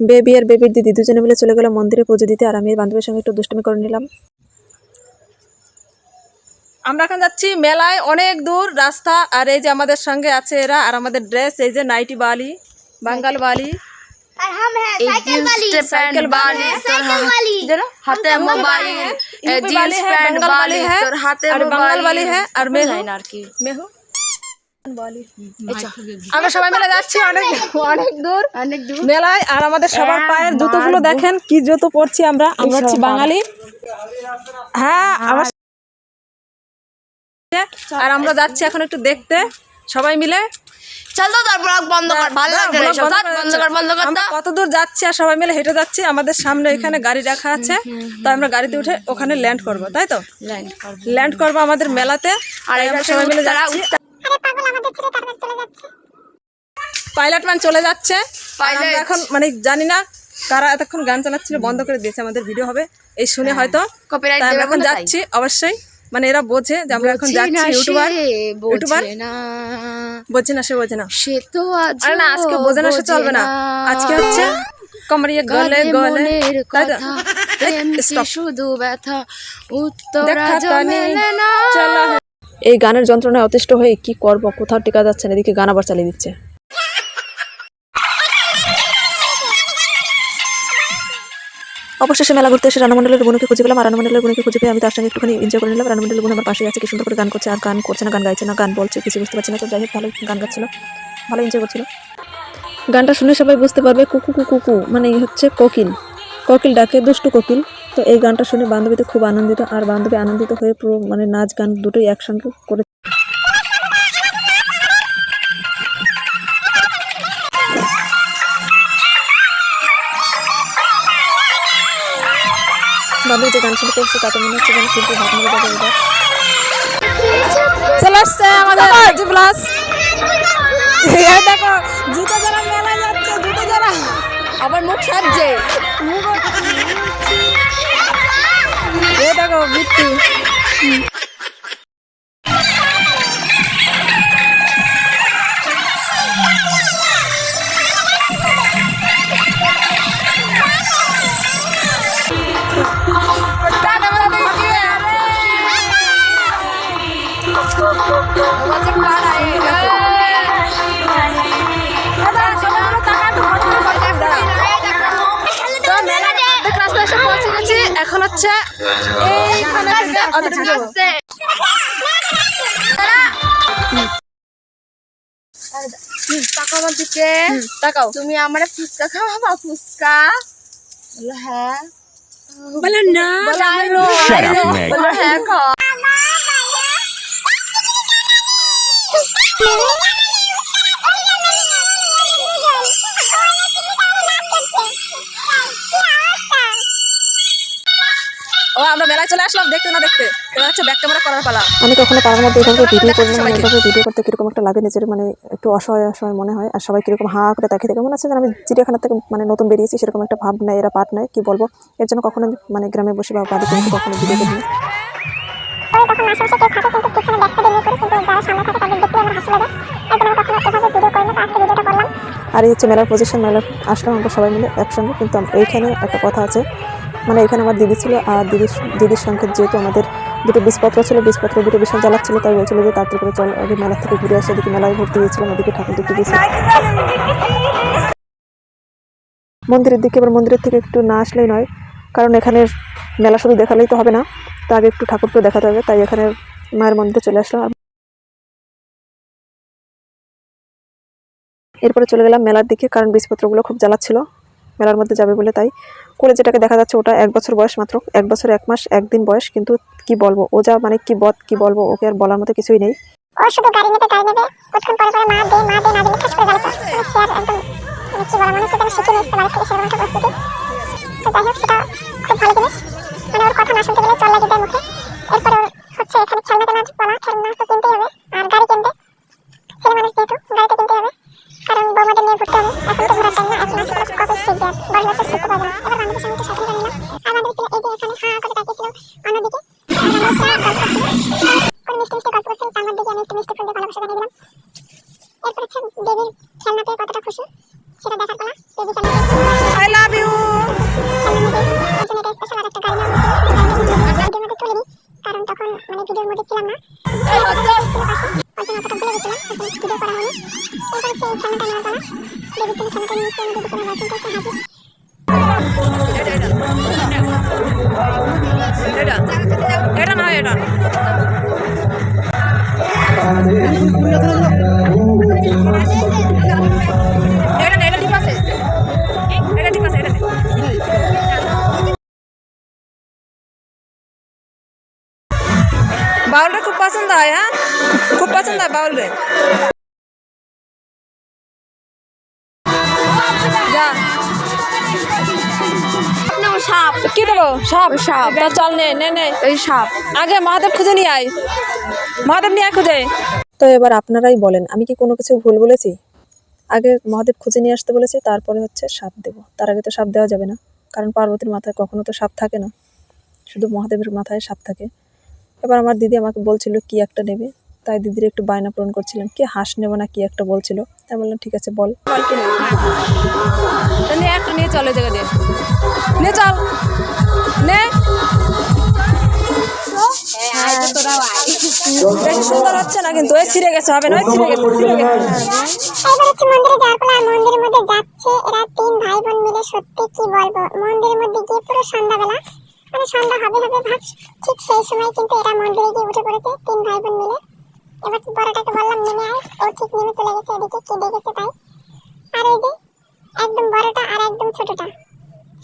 Baby আর বেবির দিদি দুজনে মিলে চলে গেলাম মন্দিরে পুজো দিতে আর আমি বান্ধবীর সঙ্গে একটু দুষ্টমি করে নিলাম। আমরা এখন যাচ্ছি মেলায় অনেক দূর রাস্তা আর এই যে আমাদের সঙ্গে আছে এরা আর আমাদের ড্রেস এই যে নাইটি বালি বাঙ্গাল বালি। হাতে মোবাইল জিন্স হ্যাঁ, প্যান্ট হ্যাঁ। আর বাঙ্গাল হ্যাঁ, আর আর কি। মেহু? আমরা সবাই মিলে যাচ্ছি অনেক অনেক দূর। অনেক দূর। মেলায়। আর আমাদের সবার পায়ের জুতোগুলো দেখেন কি জুতো পরছি আমরা। আমরা হচ্ছি বাঙালি। হ্যাঁ আমার আর আমরা যাচ্ছি এখন একটু দেখতে সবাই মিলে। চল তো ব্লগ বন্ধ কর ভালো এসব। ধ্যাৎ, বন্ধ কর বন্ধ কর আমরা কত দূর যাচ্ছি আর সবাই মিলে হেঁটে যাচ্ছি। আমাদের সামনে এখানে গাড়ি রাখা আছে। তাই আমরা গাড়িতে উঠে ওখানে ল্যান্ড করব তাই তো? লাইন কর ল্যান্ড করব আমাদের মেলাতে। আর আমরা সবাই মিলে যাচ্ছি। পাইলট ম্যান চলে যাচ্ছে। আমরা এখন মানে জানি না কারা এতক্ষণ গান চালাচ্ছিল বন্ধ করে দিয়েছে আমাদের ভিডিও হবে। এই শুনে হয়তো আমরা এখন যাচ্ছি অবশ্যই। মানে এরা বোঝে যে আমরা এখন যাচ্ছি ইউটিউবার। ইউটিউবার? বোঝে না। সে বোঝে না। সে তো আরে না আজকে বোঝে না সে চলবে না। আজকে হচ্ছে কমরিয়ে গলে গলে তাই তো? শুধু ব্যথা উত্তর না। এই গানের যন্ত্রণায় অতিষ্ঠ হয়ে কি করব? কোথাও টিকা যাচ্ছে না, এদিকে গান আবার চালিয়ে দিচ্ছে। অবশেষে মেলা ঘুরতে এসে রানামন্ডলের বোনকে খুঁজে পেলাম রানামন্ডলের বোনকে খুঁজে পেয়ে আমি তার সঙ্গে একটুখানি এনজয় করে নিলাম। রানামন্ডলের বোন আমার পাশে আছে, কি সুন্দর করে গান করছে, আর গান করছে না, গান গাইছে না, গান বলছে কিছু বুঝতে পারছি না। তো যাই হোক ভালো গান গাচ্ছিল ভালো এনজয় করছিল। গানটা শুনে সবাই বুঝতে পারবে, কুকু কুকু কু মানে হচ্ছে কোকিল। কোকিল ডাকে, দুষ্টু কোকিল। তো এই গানটা শুনে বান্ধবীতে খুব আনন্দিত আর বান্ধবী আনন্দিত হয়ে পুরো মানে নাচ গান দুটোই একসঙ্গে করে বান্ধবী যে গান শুনে করছে তাতে মনে হচ্ছে যেন কিন্তু মেরে যাবে চলে আসছে আমাদের জি প্লাস এই দেখো জুতো যারা মেলায় যাচ্ছে জুতো যারা আবার মুখ সাজছে। এই দেখো বৃত্তি এখন হচ্ছে এইখানে যাব। টাকা আমার দিকে। তাকাও। তুমি আমার ফুচকা খাওয়াবা ফুচকা। বলল হ্যাঁ। বলে না. বলল হ্যাঁ খাও চলে আসলাম দেখতে না দেখতে। এবার হচ্ছে ব্যাক ক্যামেরা করার পালা। আমি কখনো পাড়ার মধ্যে এভাবে ভিডিও করি না এভাবে ভিডিও করতে কীরকম একটা লাগে নিজের মানে একটু অসহায় অসহায় মনে হয়। আর সবাই কীরকম হা করে তাকিয়ে থাকে মনে হচ্ছে যেন আমি চিড়িয়াখানা থেকে মানে নতুন বেরিয়েছি সেরকম একটা ভাব নেয় এরা পাঠ নেয় কি বলব? এর জন্য কখনো আমি মানে গ্রামে বসে বা বাড়িতে বসে কখনো ভিডিও করি না তখন আশেপাশে কেউ থাকে কিন্তু পিছনে ব্যাগটা দিয়ে করি কিন্তু যারা সামনে থাকে তাদের দেখতে আমার হাসি লাগে। এই জন্য কখনো এভাবে ভিডিও করি না তো আজকে ভিডিওটা করলাম। আর এই হচ্ছে মেলার পজিশন মেলার আসলাম আমরা সবাই মিলে একসঙ্গে কিন্তু এইখানে একটা কথা আছে মানে এখানে আমার দিদি ছিল আর দিদির দিদির সঙ্গে যেহেতু আমাদের দুটো বিষপত্র ছিল, বিষপত্র দুটো ভীষণ জ্বালাচ্ছিল, তাই বলছিল যে তাড়াতাড়ি করে চল, আগে মেলা থেকে ঘুরে আসে, এদিকে মেলায় ঘুরতে গিয়েছিলাম ওদিকে ঠাকুর দেখতে গিয়েছিলাম মন্দিরের দিকে এবার মন্দিরের থেকে একটু না আসলেই নয়, কারণ এখানে মেলা শুধু দেখালেই তো হবে না, তা আগে একটু ঠাকুরকে দেখাতে হবে, তাই এখানে মায়ের মন্দিরে চলে আসলাম। এরপরে চলে গেলাম মেলার দিকে, কারণ বীজপত্রগুলো খুব জ্বালাচ্ছিল। মেলার মধ্যে যাবে বলে তাই কোলে যেটাকে দেখা যাচ্ছে ওটা এক বছর বয়স মাত্র, এক বছর এক মাস, একদিন বয়স, কিন্তু কি বলব? ও যা মানে কি বদ, কি বলব? ওকে আর বলার মতো কিছুই নেই। শুধু আর মানে মনে তো খুব ভালো জিনিস। মানে ওর কথা না শুনতে গেলে চল লাগে দেয় মুখে। এরপরে ওর হচ্ছে এখানে খেলনা মানে ভিডিওর মধ্যে ছিলাম না ভিডিও করা হয়নি। এরপর হচ্ছে এই খেলনাটা নেওয়ার পালা ভেবেছিলাম নিয়ে নিয়েছি যদি কোনো ওয়ার্কিং করতে হাজির বাউলটা খুব পছন্দ হয় হ্যাঁ? খুব পছন্দ হয় বাউল রে যা সাপ। কি দেবো? সাপ। সাপ। তা চল নে নে নে। এই সাপ। আগে মহাদেব খুঁজে নিয়ে আয়। মহাদেব নিয়ে খুঁজে। তো এবার আপনারাই বলেন আমি কি কোনো কিছু ভুল বলেছি? আগে মহাদেব খুঁজে নিয়ে আসতে বলেছি তারপরে হচ্ছে সাপ দেব। তার আগে তো সাপ দেওয়া যাবে না কারণ পার্বতীর মাথায় কখনো তো সাপ থাকে না। শুধু মহাদেবের মাথায় সাপ থাকে। এবার আমার দিদি আমাকে বলছিল কি একটা নেবে? তাই দিদির একটু বায়না পূরণ করছিলাম কি হাঁস নেব না কি একটা? বলছিল। তাই বললাম ঠিক আছে বল। একটা নিয়ে চলে জায়গা দিয়ে। নে চল। নে। সুন্দর হচ্ছে না কিন্তু ওই ছিঁড়ে গেছে হবে না ওই ছিঁড়ে গেছে ছিঁড়ে গেছে। এবার হচ্ছে মন্দিরে যাওয়ার পর মন্দিরের মধ্যে যাচ্ছে এরা তিন ভাই বোন মিলে সত্যি কি বলব? মন্দিরের মধ্যে গিয়ে পুরো সন্ধ্যাবেলা মানে সন্ধ্যা হবে হবে ভাব ঠিক সেই সময় কিন্তু এরা মন্দিরে গিয়ে উঠে পড়েছে, তিন ভাই বোন মিলে। এবার বড়টাকে বললাম, নেমে আয়। ও ঠিক নেমে চলে গেছে এদিকে, কি দেখেছে তাই? আর এই যে, একদম বড়টা আর একদম ছোটটা।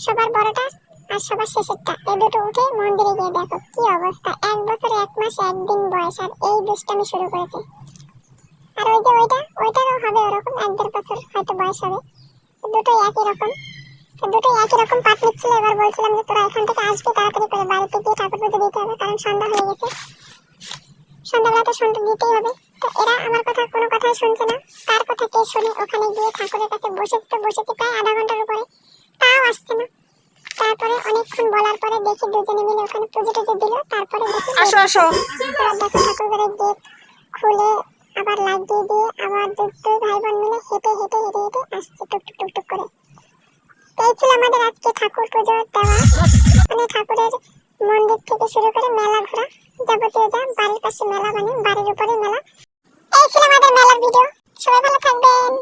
সবার বড়টা আর সবার শেষেরটা। এই দুটো উঠে মন্দিরে গিয়ে দেখো কি অবস্থা। এক বছর, এক মাস, একদিন বয়স আর এই দুষ্টামি শুরু করেছে। আর ওই যে ওইটা, ওইটারও হবে ওরকম। এক দেড় বছর হয়তো বয়স হবে। দুটোই একই রকম। দুটোই একই রকম পাট নিচ্ছিল। এবার বলছিলাম যে তোরা এখান থেকে আসবি তাড়াতাড়ি করে বাড়িতে গিয়ে ঠাকুর পুজো দিতে হবে কারণ সন্ধ্যা হয়ে গেছে। সন্ধ্যাবেলা তো সন্ধ্যা দিতেই হবে। তো এরা আমার কথা কোনো কথাই শুনছে না। তার কথা কে শুনে ওখানে গিয়ে ঠাকুরের কাছে বসেছে তো বসেছে প্রায় আধা ঘণ্টার উপরে। তাও আসছে না। তারপরে অনেকক্ষণ বলার পরে দেখি দুজনে মিলে ওখানে পুজো টুজো দিল। তারপরে দেখি আসো আসো। দেখো ঠাকুর ঘরের গেট খুলে আবার লাগিয়ে দিয়ে আবার দুই ভাই বোন মিলে হেঁটে হেঁটে হেঁটে হেঁটে আসছে টুক টুক টুক টুক করে। এই ছিল আমাদের আজকে ঠাকুর পুজো দেওয়া। মানে ঠাকুরের মন্দির থেকে শুরু করে মেলা ঘোরা যাবতীয় যা, বাড়ির পাশে মেলা মানে বাড়ির উপরে মেলা। এই ছিল আমাদের মেলার ভিডিও সবাই ভালো থাকবেন।